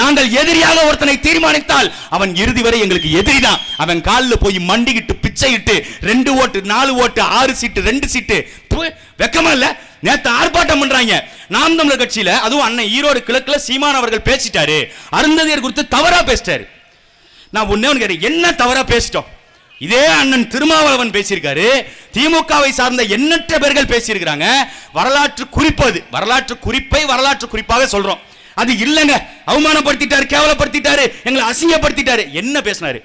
நாங்கள் எதிரியாக ஒருத்தனை தீர்மானித்தால் அவன் இறுதி வரை எங்களுக்கு எதிரி தான். அவன் காலில் போய் மண்டிக்கிட்டு பிச்சையிட்டு ரெண்டு ஓட்டு நாலு ஓட்டு ஆறு சீட்டு ரெண்டு சீட்டு. வெக்கமா இல்ல? நேத்து ஆர்ப்பாட்டம் பண்றாங்க. நாம் தமிழர் கட்சியில அதுவும் அண்ணன் ஈரோடு கிழக்குல சீமான் அவர்கள் பேசிட்டாரு. அருந்ததியர் குறித்து தவறா பேசிட்டாரு. நான் ஒன்னே ஒன்று கேட்டேன். என்ன தவறா பேசிட்டோம்? இதே அண்ணன் திருமாவளவன் பேசியிருக்காரு. திமுகவை சார்ந்த எண்ணற்ற பேர்கள் பேசியிருக்கிறாங்க. வரலாற்று குறிப்பு அது. வரலாற்று குறிப்பை வரலாற்று குறிப்பாக சொல்றோம். அது இல்லைங்க. அவமானப்படுத்திட்டாரு கேவலப்படுத்திட்டாரு எங்களை அசிங்கப்படுத்திட்டாரு. என்ன பேசினாரு?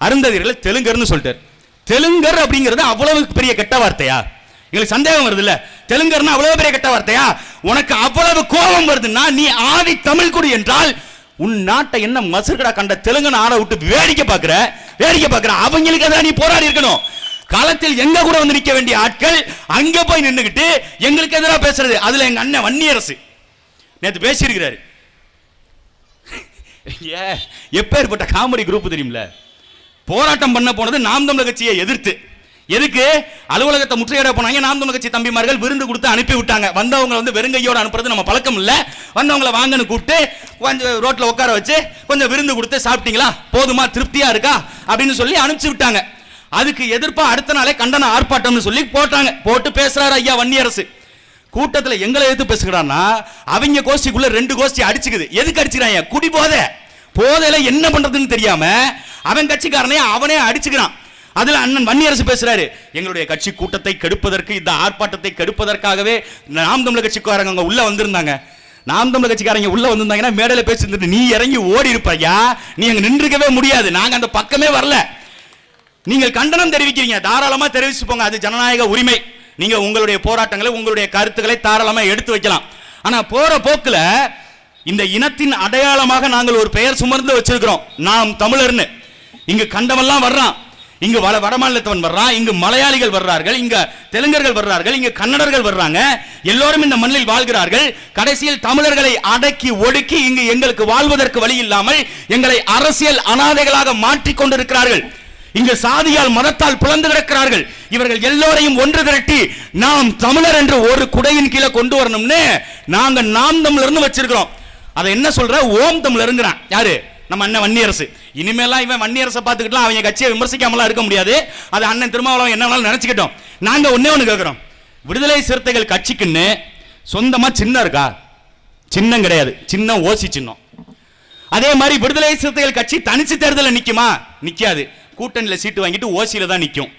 அருந்ததியர்களை தெலுங்கர்னு சொல்லிட்டாரு. தெலுங்கர் அப்படிங்கிறது அவ்வளவு பெரிய கெட்ட வார்த்தையா? எங்களுக்கு சந்தேகம் வருது இல்ல தெலுங்கர்னா அவ்வளவு பெரிய கெட்ட வார்த்தையா? உனக்கு அவ்வளவு கோபம் வருதுன்னா நீ ஆதி தமிழ் குடி என்றால் உன் நாட்டை என்ன மசுர்கடா கண்ட தெலுங்கன் ஆட விட்டு வேடிக்கை பார்க்கிற? வேடிக்கை பார்க்கிற? அவங்களுக்கு தான் நீ போராடி இருக்கணும். களத்தில் எங்க கூட வந்து நிக்க வேண்டிய ஆட்கள் அங்க போய் நின்றுகிட்டு எங்களுக்கு எதிராக பேசுறது. அதுல எங்க அண்ணன் வன்னியரசு. நேத்து பேசியிருக்கிறாரு. ஏ. எப்பேற்பட்ட காமெடி குரூப் தெரியுமில்ல போராட்டம் பண்ண போனது நாம் தமிழர் கட்சியை எதிர்த்து. எதுக்கு? அலுவலகத்தை முற்றுகையிட போனாங்க நாம் தமிழர் கட்சி தம்பிமார்கள் விருந்து கொடுத்து அனுப்பி விட்டாங்க. வந்தவங்க வந்து வெறுங்கையோட அனுப்புறது நம்ம பழக்கம் இல்ல. வந்தவங்கள வாங்கன்னு கூப்பிட்டு கொஞ்சம் ரோட்ல உட்கார வச்சு கொஞ்சம் விருந்து கொடுத்து சாப்பிட்டீங்களா? போதுமா? திருப்தியா இருக்கா? அப்படின்னு சொல்லி அனுப்பிச்சு விட்டாங்க. அதுக்கு எதிர்ப்பா அடுத்த நாளே கண்டன ஆர்ப்பாட்டம்னு சொல்லி போட்டாங்க. போட்டு பேசுறாரு ஐயா வன்னியரசு. கூட்டத்தில் எங்களை எதிர்த்து பேசுகிறான்னா அவங்க கோஷ்டிக்குள்ள ரெண்டு கோஷ்டி அடிச்சுக்குது. எதுக்கு அடிச்சுக்கிறாங்க? குடி போதை. போதையில என்ன பண்றதுன்னு தெரியாம அவன் கட்சிக்காரனே அவனே அடிச்சுக்கிறான். அதில் அண்ணன் வன்னியரசு பேசுறாரு எங்களுடைய கட்சி கூட்டத்தை கெடுப்பதற்கு இந்த ஆர்ப்பாட்டத்தை கெடுப்பதற்காகவே நாம் தமிழர் கட்சிக்காரங்க அங்கே உள்ள வந்திருந்தாங்க. நாம் தமிழர் கட்சிக்காரங்க உள்ள வந்திருந்தாங்கன்னா மேடையில் பேசியிருந்துட்டு நீ இறங்கி ஓடி இருப்பையா நீ அங்கே நின்றுக்கவே முடியாது. நாங்கள் அந்த பக்கமே வரல. நீங்கள் கண்டனம் தெரிவிக்கிறீங்க. தாராளமாக தெரிவிச்சு போங்க அது ஜனநாயக உரிமை. நீங்க உங்களுடைய போராட்டங்களை உங்களுடைய கருத்துக்களை தாராளமா எடுத்து வைக்கலாம். ஆனா போற போக்குல இந்த இனத்தின் அடையாளமாக நாங்கள் ஒரு பெயர் சுமர்ந்து வச்சிருக்கிறோம். நாம் தமிழர்னு. இங்கு கண்டவெல்லாம் வர்றான். இங்கு வட வடமாநிலத்தவன் வர்றான். இங்கு மலையாளிகள் வர்றார்கள். இங்க தெலுங்கர்கள் வர்றார்கள். இங்க கன்னடர்கள் வர்றாங்க. எல்லோரும் இந்த மண்ணில் வாழ்கிறார்கள். கடைசியில் தமிழர்களை அடக்கி ஒடுக்கி இங்கு எங்களுக்கு வாழ்வதற்கு வழி இல்லாமல் எங்களை அரசியல் அனாதைகளாக மாற்றிக் கொண்டிருக்கிறார்கள். இங்கு சாதியால் மதத்தால் பிளந்து கிடக்கிறார்கள். இவர்கள் எல்லோரையும் ஒன்று திரட்டி நாம் தமிழர் என்று ஒரு குடையின் கீழே கொண்டு வரணும்னு நாங்க நாம் தமிழர்னு வச்சிருக்கிறோம். அதை என்ன சொல்ற? ஓம் தமிழருங்கிறான். யாரு? நம்ம அண்ணன் வன்னியரசு. இனிமேலாம் இவன் வன்னியரசை பார்த்துக்கிட்டலாம் அவங்க கட்சியை விமர்சிக்காமலாம் இருக்க முடியாது. அது அண்ணன் திருமாவளவன் என்ன வேணாலும் நினைச்சுக்கிட்டோம். நாங்க ஒன்னே ஒண்ணு கேட்கிறோம் விடுதலை சிறுத்தைகள் கட்சிக்குன்னு சொந்தமா சின்னம் இருக்கா? சின்னம் கிடையாது. சின்னம் ஓசி சின்னம். அதே மாதிரி விடுதலை சிறுத்தைகள் கட்சி தனிச்சு தேர்தலில் நிக்குமா? நிற்காது கூட்டணியில் சீட்டு வாங்கிட்டு ஓசியில தான் நிற்கும்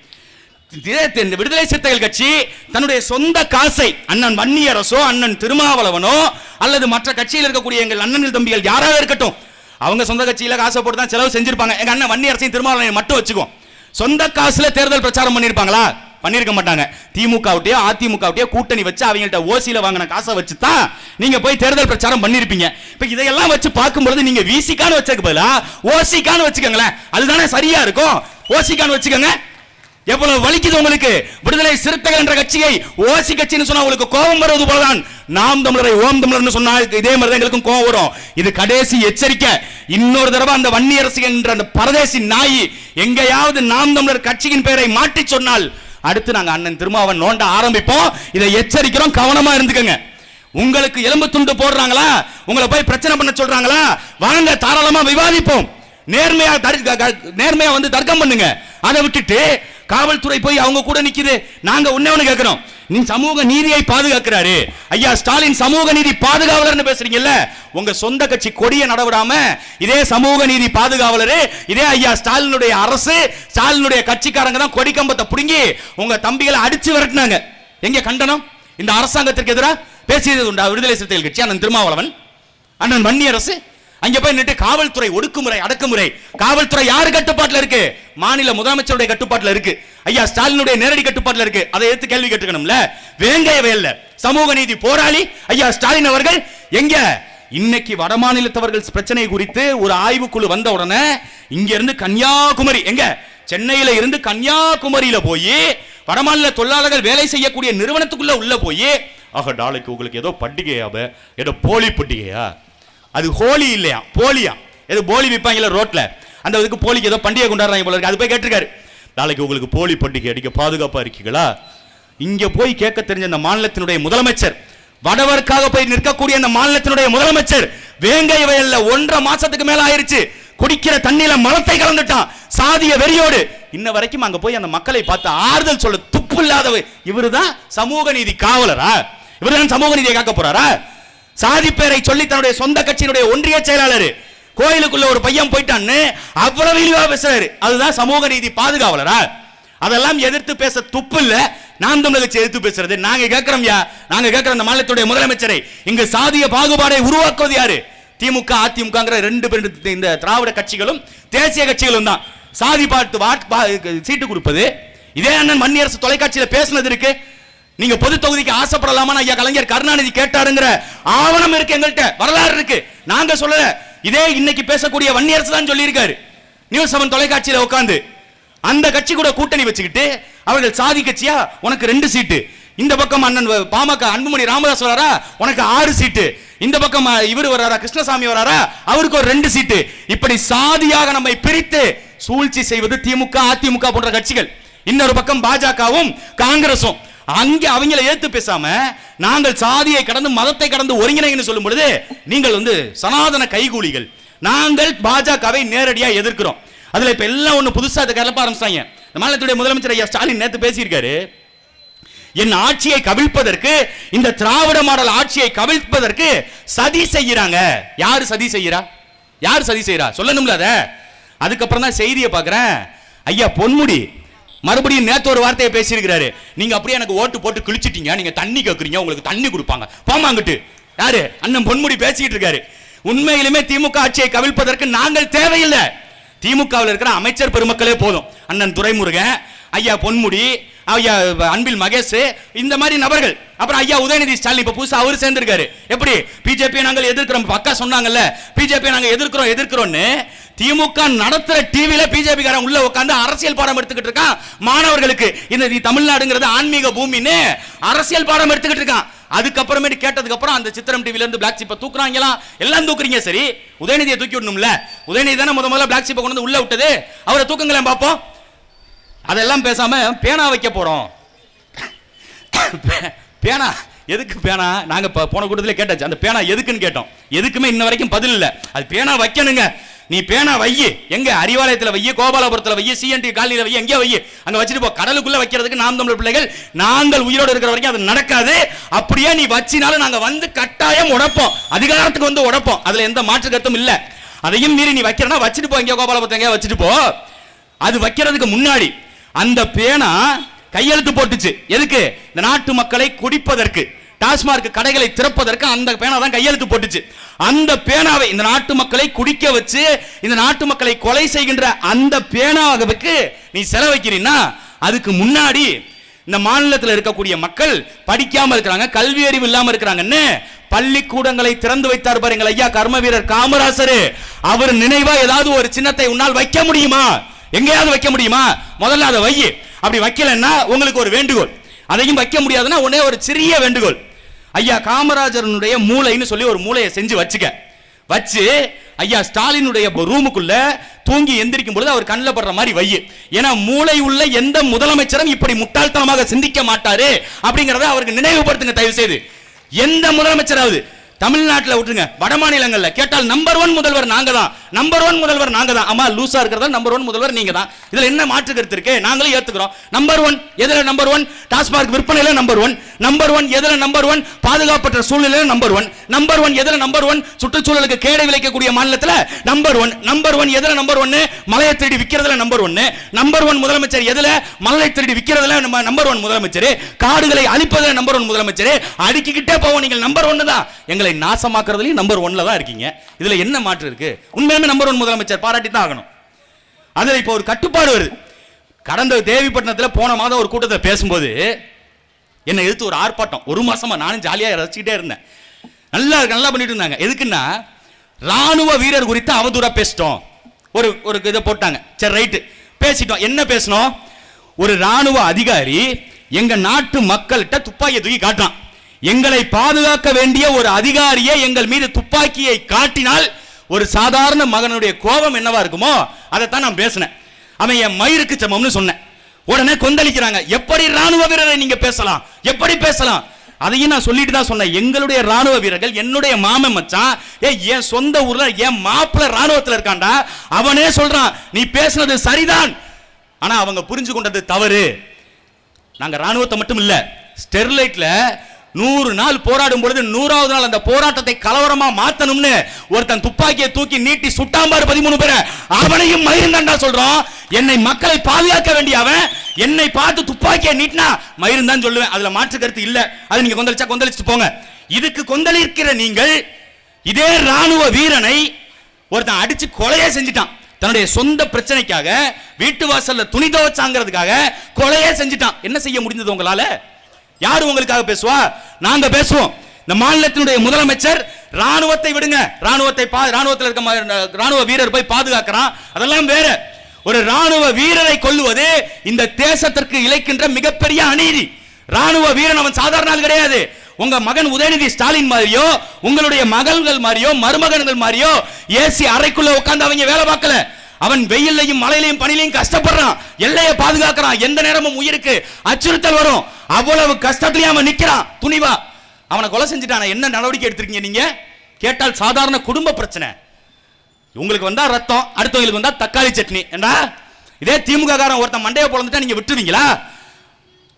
விடுதலை சிறுத்தைகள் கட்சி தன்னுடைய சொந்த காசை அண்ணன் வன்னியரசோ அண்ணன் திருமாவளவனோ அல்லது மற்ற கட்சியில் இருக்கக்கூடிய எங்கள் அண்ணன் தம்பிகள் யாராக இருக்கட்டும் அவங்க சொந்த கட்சியில காசை போட்டு தான் செலவு செஞ்சிருப்பாங்க. எங்க அண்ணன் வன்னியரசையும் திருமாவளவனையும் மட்டும் வச்சுக்கோ சொந்த காசுல தேர்தல் பிரச்சாரம் பண்ணியிருப்பாங்களா பண்ணிருக்க மாட்டாங்க. திமுகவுட்டயோ அதிமுகவுட்டயோ கூட்டணி வச்சு அவங்கள்ட்ட ஓசியில வாங்கின காசை வச்சு தான் நீங்க போய் தேர்தல் பிரச்சாரம் பண்ணியிருப்பீங்க இப்போ இதையெல்லாம் வச்சு பார்க்கும்போது நீங்கள் விசிகான்னு வச்சதுக்கு பதிலா ஓசிக்கான்னு வச்சுக்கோங்களேன். அதுதானே சரியா இருக்கும். ஓசிகான்னு வச்சுக்கோங்க. எவ்வளவு வலிக்குது உங்களுக்கு? விடுதலை சிறுத்தைகள் என்ற கட்சியை ஓசி கட்சின்னு சொன்னா உங்களுக்கு கோபம் வருவது போலதான். நாம் தமிழரை ஓம் தமிழர்னு சொன்னா இதே மாதிரி தான் எங்களுக்கும் கோபம் வரும். இது கடைசி எச்சரிக்கை. இன்னொரு தடவை அந்த வன்னியரசு என்ற அந்த பரதேசி நாய் எங்கேயாவது நாம் தமிழர் கட்சியின் பெயரை மாற்றி சொன்னால் அடுத்து நாங்கள் அண்ணன் திருமாவன் நோண்ட ஆரம்பிப்போம். இதை எச்சரிக்கிறோம் கவனமாக இருந்துக்கங்க. உங்களுக்கு எலும்பு துண்டு போடுறாங்களா? உங்களை போய் பிரச்சனை பண்ண சொல்றாங்களா? வாங்க தாராளமாக விவாதிப்போம். நேர்மையா தர்- நேர்மையா வந்து தர்க்கம் பண்ணுங்க. அதை விட்டுட்டு காவல்துறை போய் அவங்க கூட நிக்குது. நாங்க உன்ன ஒண்ணு கேட்கிறோம் நீ சமூக நீதியை பாதுகாக்கிறாரு. ஐயா ஸ்டாலின் சமூக நீதி பாதுகாவலர்னு பேசுறீங்கல்ல? உங்க சொந்த கட்சி கொடிய நடவிடாம இதே சமூக நீதி பாதுகாவலர் இதே ஐயா ஸ்டாலினுடைய அரசு ஸ்டாலினுடைய கட்சிக்காரங்க தான் கொடி கம்பத்தை புடுங்கி உங்க தம்பிகளை அடிச்சு விரட்டினாங்க. எங்க கண்டனம்? இந்த அரசாங்கத்திற்கு எதிராக பேசியது உண்டா? விடுதலை சிறுத்தைகள் கட்சி? அண்ணன் திருமாவளவன்? அண்ணன் வன்னியரசு? அங்க போய் நின்று காவல்துறை ஒடுக்குமுறை அடக்குமுறை. காவல்துறை யாரு கட்டுப்பாட்டுல இருக்கு? மாநில முதலமைச்சருடைய கட்டுப்பாட்டுல இருக்கு. ஐயா ஸ்டாலினுடைய நேரடி கட்டுப்பாட்டுல இருக்கு. அதை எடுத்து கேள்வி கேட்டுக்கணும்ல வேங்கையவே இல்ல சமூக நீதி போராளி ஐயா ஸ்டாலின் அவர்கள். எங்க? இன்னைக்கு வடமாநிலத்தவர்கள் பிரச்சனை குறித்து ஒரு ஆய்வுக்குழு வந்த உடனே இங்க இருந்து கன்னியாகுமரி எங்க? சென்னையில இருந்து கன்னியாகுமரியில போய் வடமாநில தொழிலாளர்கள் வேலை செய்யக்கூடிய நிறுவனத்துக்குள்ள உள்ள போய் ஆக நாளைக்கு உங்களுக்கு ஏதோ பண்டிகையாவ ஏதோ போலி பண்டிகையா? அது ஹோலி இல்லையா? போலியா? ஏதோ போலி விற்பாங்கல்ல ரோட்ல. அந்த இதுக்கு போலிக்கு ஏதோ பண்டிகை கொண்டாடுறாங்க போல இருக்கு. அது போய் கேட்டிருக்காரு. நாளைக்கு உங்களுக்கு போலி பண்டிகை அடிக்க பாதுகாப்பா இருக்கீங்களா? இங்க போய் கேட்க தெரிஞ்ச அந்த மாநிலத்தினுடைய முதலமைச்சர் வடவர்க்காக போய் நிற்கக்கூடிய அந்த மாநிலத்தினுடைய முதலமைச்சர் வேங்கை வயல்ல ஒன்றரை மாசத்துக்கு மேல ஆயிருச்சு. குடிக்கிற தண்ணியில மலத்தை கலந்துட்டான். சாதிய வெறியோடு. இன்ன வரைக்கும் அங்க போய் அந்த மக்களை பார்த்து ஆறுதல் சொல்ல துப்பு இல்லாதவர் இவருதான் சமூக நீதி காவலரா? இவர் தான் சமூக நீதியை காக்க போறாரா? சாதி பேரை சொல்லி தன்னுடைய சொந்த கட்சியினுடைய ஒன்றிய செயலாளர் கோயிலுக்குள்ள ஒரு பையன் போயிட்டான்னு அவ்வளவு இழிவா பேசுறாரு. அதுதான் சமூக நீதி பாதுகாவலரா? அதெல்லாம் எதிர்த்து பேச துப்பு இல்ல. நாம் தமிழக கட்சி எதிர்த்து பேசுறது. நாங்க கேட்கிறோம் யா? நாங்க கேட்கிற இந்த மாநிலத்துடைய முதலமைச்சரை. இங்கு சாதிய பாகுபாடை உருவாக்குவது யாரு? திமுக அதிமுகங்கிற ரெண்டு பேர் இந்த திராவிட கட்சிகளும் தேசிய கட்சிகளும் தான். சாதி பார்த்து பா- சீட்டு கொடுப்பது. இதே அண்ணன் மன்னியரசு தொலைக்காட்சியில் பேசுனது இருக்கு. நீங்க பொது தொகுதிக்கு ஆசைப்படலாமா ஐயா கலைஞர் கருணாநிதி கேட்டாருங்கிற ஆவணம் இருக்கு எங்கள்கிட்ட. வரலாறு இருக்கு. நாங்க சொல்லல. இதே இன்னைக்கு பேசக்கூடிய வன்னியரசு தான் சொல்லியிருக்காரு. நியூஸ் செவன் தொலைக்காட்சியில உட்காந்து அந்த கட்சி கூட கூட்டணி வச்சுக்கிட்டு அவர்கள் சாதி கட்சியா? உனக்கு ரெண்டு சீட்டு. இந்த பக்கம் அண்ணன் பாமக அன்புமணி ராமதாஸ் வராரா? உனக்கு ஆறு சீட்டு. இந்த பக்கம் இவர் வராரா? கிருஷ்ணசாமி வராரா? அவருக்கு ஒரு ரெண்டு சீட்டு. இப்படி சாதியாக நம்மை பிரித்து சூழ்ச்சி செய்வது திமுக அதிமுக போன்ற கட்சிகள். இன்னொரு பக்கம் பாஜகவும் காங்கிரசும். அங்கே அவங்கள ஏத்து பேசாம நாங்கள் சாதியை கடந்து மதத்தை கடந்து ஒருங்கிணைங்கன்னு சொல்லும் பொழுது நீங்கள் வந்து சனாதன கைகூலிகள். நாங்கள் பாஜகவை நேரடியாக எதிர்க்கிறோம். அதுல இப்ப எல்லாம் ஒண்ணு புதுசா அதை கலப்ப ஆரம்பிச்சாங்க இந்த மாநிலத்துடைய முதலமைச்சர் ஐயா ஸ்டாலின் நேத்து பேசியிருக்காரு. என் ஆட்சியை கவிழ்ப்பதற்கு இந்த திராவிட மாடல் ஆட்சியை கவிழ்ப்பதற்கு சதி செய்யறாங்க யாரு சதி செய்யறா யார் சதி செய்யறா சொல்லணும்ல அத. அதுக்கப்புறம் தான் செய்தியை பார்க்குறேன். ஐயா பொன்முடி மறுபடியும் நேற்று ஒரு வார்த்தையை பேசியிருக்கிறாரு. நீங்க அப்படியே எனக்கு ஓட்டு போட்டு கிழிச்சிட்டீங்க. நீங்க தண்ணி கேட்குறீங்க உங்களுக்கு தண்ணி கொடுப்பாங்க. போமாங்கிட்டு யாரு? அண்ணன் பொன்முடி பேசிக்கிட்டு இருக்காரு. உண்மையிலுமே திமுக ஆட்சியை கவிழ்ப்பதற்கு நாங்கள் தேவையில்லை. திமுகவில் இருக்கிற அமைச்சர் பெருமக்களே போதும். அண்ணன் துரைமுருகன் ஐயா பொன்முடி ஐயா அன்பில் மகேஷ் இந்த மாதிரி நபர்கள். அப்புறம் ஐயா உதயநிதி ஸ்டாலின் இப்ப புதுசா அவர் சேர்ந்திருக்காரு. எப்படி? பிஜேபி நாங்கள் எதிர்க்கிறோம். இப்ப அக்கா சொன்னாங்கல்ல பிஜேபி நாங்கள் எதிர்க்கிறோம் எதிர்க்கிறோம்னு. திமுக நடத்துற டிவியில பிஜேபி காரன் உள்ள உட்காந்து அரசியல் பாடம் எடுத்துக்கிட்டு இருக்கான் மாணவர்களுக்கு. இந்த தமிழ்நாடுங்கிறது ஆன்மீக பூமின்னு அரசியல் பாடம் எடுத்துக்கிட்டு இருக்கான். அதுக்கப்புறமேட்டு கேட்டதுக்கு அப்புறம் அந்த சித்திரம் டிவில இருந்து பிளாக் சிப்பை தூக்குறாங்களா? எல்லாம் தூக்குறீங்க சரி. உதயநிதியை தூக்கி விடணும்ல. உதயநிதி தானே முத முதல்ல பிளாக் சிப்பை கொண்டு வந்து உள்ள விட்டது. அவரை தூக்குங்களேன் பார்ப்போம் அதெல்லாம் பேசாம பேனா வைக்க போறோம். பேனா எதுக்கு பேனா? நாங்க இப்போ போன கூட்டத்தில் கேட்டாச்சு. அந்த பேனா எதுக்குன்னு கேட்டோம். எதுக்குமே இன்ன வரைக்கும் பதில் இல்ல. அது பேனா வைக்கணுங்க. நீ பேனா வையி. எங்க அறிவாலயத்தில் வையி கோபாலபுரத்தில் வையி சிஎன்டி காலனியில் வையி எங்கேயோ வையி. அங்க வச்சுட்டு போ. கடலுக்குள்ள வைக்கிறதுக்கு நாம் தமிழ் பிள்ளைகள் நாங்கள் உயிரோடு இருக்கிற வரைக்கும் அது நடக்காது. அப்படியே நீ வச்சினாலும் நாங்க வந்து கட்டாயம் உடைப்போம். அதிகாரத்துக்கு வந்து உடைப்போம். அதுல எந்த மாற்று கருத்தும் இல்ல. அதையும் மீறி நீ வைக்கிறனா வச்சுட்டு போ. எங்கேயோ கோபாலபுரத்தை எங்கேயோ வச்சுட்டு போ. அது வைக்கிறதுக்கு முன்னாடி அந்த பேனா கையெழுத்து போட்டுச்சு. எதுக்கு? இந்த நாட்டு மக்களை குடிப்பதற்கு. டாஸ்மார்க் கடைகளை திறப்பதற்கு அந்த பேனா தான் கையெழுத்து போட்டுச்சு. அந்த பேனாவை இந்த நாட்டு மக்களை குடிக்க வச்சு இந்த நாட்டு மக்களை கொலை செய்கின்ற அந்த பேனாவுக்கு நீ செலவைக்கிறீன்னா அதுக்கு முன்னாடி இந்த மாநிலத்தில் இருக்கக்கூடிய மக்கள் படிக்காம இருக்கிறாங்க கல்வி அறிவு இல்லாம இருக்கிறாங்கன்னு பள்ளிக்கூடங்களை திறந்து வைத்தார் பாருங்கள் ஐயா கர்ம வீரர் காமராசர். அவர் நினைவா ஏதாவது ஒரு சின்னத்தை உன்னால் வைக்க முடியுமா? எங்கேயாவது வைக்க முடியுமா? முதல்ல அதை வையு அப்படி வைக்கலன்னா உங்களுக்கு ஒரு வேண்டுகோள். அதையும் வைக்க முடியாதுன்னா உடனே ஒரு சிறிய வேண்டுகோள். ஐயா காமராஜரனுடைய மூளைன்னு சொல்லி ஒரு மூளையை செஞ்சு வச்சுக்க. வச்சு ஐயா ஸ்டாலினுடைய ரூமுக்குள்ள தூங்கி எந்திரிக்கும் பொழுது அவர் கண்ணில் படுற மாதிரி வை. ஏன்னா மூளை உள்ள எந்த முதலமைச்சரும் இப்படி முட்டாள்தனமாக சிந்திக்க மாட்டாரு. அப்படிங்கறத அவருக்கு நினைவுபடுத்துங்க தயவு செய்து எந்த முதலமைச்சராவது தமிழ்நாட்டில் விட்டுருங்க. வட மாநிலங்களில். கேட்டால் நம்பர் ஒன் முதல்வர் நாங்க தான் நம்பர் ஒன் முதல்வர் நாங்க தான் ஆமா லூஸாக இருக்கிறதா? நம்பர் ஒன் முதல்வர் நீங்கள் தான் இதில் என்ன மாற்று கருத்து இருக்கு? நாங்களும் ஏற்றுக்கிறோம் நம்பர் ஒன் எதில் நம்பர் ஒன் டாஸ்மார்க் விற்பனையில் நம்பர் ஒன் நம்பர் ஒன் எதில் நம்பர் ஒன் பாதுகாப்பற்ற சூழ்நிலையில் நம்பர் ஒன் நம்பர் ஒன் எதில் நம்பர் ஒன் சுற்றுச்சூழலுக்கு கேடை விளைக்கக்கூடிய மாநிலத்தில் நம்பர் ஒன் நம்பர் ஒன் எதில் நம்பர் ஒன்று மலையை திருடி விற்கிறதுல நம்பர் ஒன்று நம்பர் ஒன் முதலமைச்சர் எதில்? மலையை திருடி விற்கிறதுல நம்ம நம்பர் ஒன் முதலமைச்சர். காடுகளை அழிப்பதில் நம்பர் ஒன் முதலமைச்சர். அடுக்கிக்கிட்டே போவோம். நீங்கள் நம்பர் ஒன்னு தான். எங்களை நாசமாக்குறதுலயும் நம்பர் ஒன்ல தான் இருக்கீங்க. இதுல என்ன மாற்று இருக்கு? உண்மையுமே நம்பர் ஒன் முதலமைச்சர் பாராட்டி தான் ஆகணும். அதுல இப்போ ஒரு கட்டுப்பாடு வருது. கடந்த தேவிப்பட்டினத்தில் போன மாதம் ஒரு கூட்டத்தில் பேசும்போது என்னை எதிர்த்து ஒரு ஆர்ப்பாட்டம். ஒரு மாசமா நானும் ஜாலியாக ரசிச்சுட்டே இருந்தேன். நல்லா நல்லா பண்ணிட்டு இருந்தாங்க. எதுக்குன்னா ராணுவ வீரர் குறித்து அவதூறா பேசிட்டோம். ஒரு ஒரு இதை போட்டாங்க. சரி ரைட்டு பேசிட்டோம். என்ன பேசணும் ஒரு ராணுவ அதிகாரி எங்க நாட்டு மக்கள்கிட்ட துப்பாக்கியை தூக்கி காட்டுறான். எங்களை பாதுகாக்க வேண்டிய ஒரு அதிகாரியை எங்கள் மீது துப்பாக்கியை காட்டினால் ஒரு சாதாரண மகனுடைய கோபம் என்னவா இருக்குமோ அதைத்தான் நான் பேசினேன். அவன் என் மயிருக்கு சமம்னு சொன்னேன். உடனே கொந்தளிக்கிறாங்க. எப்படி ராணுவ வீரரை நீங்க பேசலாம்? எப்படி பேசலாம்? அதையும் நான் சொல்லிட்டு தான் சொன்னேன். எங்களுடைய ராணுவ வீரர்கள் என்னுடைய மாமன் மச்சான் ஏ என் சொந்த ஊர்ல என் மாப்பிள்ள ராணுவத்தில் இருக்கான்டா. அவனே சொல்றான் நீ பேசுனது சரிதான். ஆனா அவங்க புரிஞ்சு கொண்டது தவறு. நாங்க ராணுவத்தை மட்டும் இல்ல ஸ்டெர்லைட்ல நூறு நாள் போராடும் பொழுது நூறாவது நாள் அந்த போராட்டத்தை கலவரமா மாத்தணும்னு ஒருத்தன் துப்பாக்கியை தூக்கி நீட்டி சுட்டாம்பாரு பதிமூணு பேரை. அவனையும் மயிருந்தாண்டா சொல்றோம் என்னை மக்களை பாதுகாக்க வேண்டிய அவன். என்னை பார்த்து துப்பாக்கியை நீட்டினா மயிருந்தான் சொல்லுவேன். அதுல மாற்று கருத்து இல்ல. அது நீங்க கொந்தளிச்சா கொந்தளிச்சுட்டு போங்க. இதுக்கு கொந்தளிக்கிற நீங்கள் இதே ராணுவ வீரனை ஒருத்தன் அடிச்சு கொலையே செஞ்சிட்டான். தன்னுடைய சொந்த பிரச்சனைக்காக வீட்டு வாசல்ல துணி துவச்சாங்கிறதுக்காக கொலையே செஞ்சிட்டான். என்ன செய்ய முடிந்தது உங்களால? யார் உங்களுக்காக பேசுவா? நாங்க பேசுவோம். இந்த மாநிலத்தினுடைய முதலமைச்சர் ராணுவத்தை விடுங்க. ராணுவத்தை பா ராணுவத்தில் இருக்க ராணுவ வீரர் போய் பாதுகாக்கிறான். அதெல்லாம் வேற. ஒரு ராணுவ வீரரை கொல்லுவது இந்த தேசத்திற்கு இழைக்கின்ற மிகப்பெரிய அநீதி. ராணுவ வீரன் அவன் சாதாரண ஆள் கிடையாது. உங்க மகன் உதயநிதி ஸ்டாலின் மாதிரியோ உங்களுடைய மகள்கள் மாதிரியோ மருமகன்கள் மாதிரியோ ஏசி அறைக்குள்ள உட்கார்ந்து அவங்க வேலை பார்க்கல. அவன் வெயிலையும் மழையிலையும் பனிலையும் கஷ்டப்படுறான். எல்லையை பாதுகாக்கிறான். எந்த நேரமும் உயிருக்கு அச்சுறுத்தல் வரும். அவ்வளவு கஷ்டத்திலையும் அவன் நிக்கிறான். துணிவா. அவனை கொலை செஞ்சுட்டான. என்ன நடவடிக்கை எடுத்திருக்கீங்க நீங்க? கேட்டால் சாதாரண குடும்ப பிரச்சனை. உங்களுக்கு வந்தா ரத்தம் அடுத்தவங்களுக்கு வந்தா தக்காளி சட்னி. ஏண்டா? இதே திமுக காரன் ஒருத்தன் மண்டையை பொழந்துட்டா நீங்க விட்டுருவீங்களா?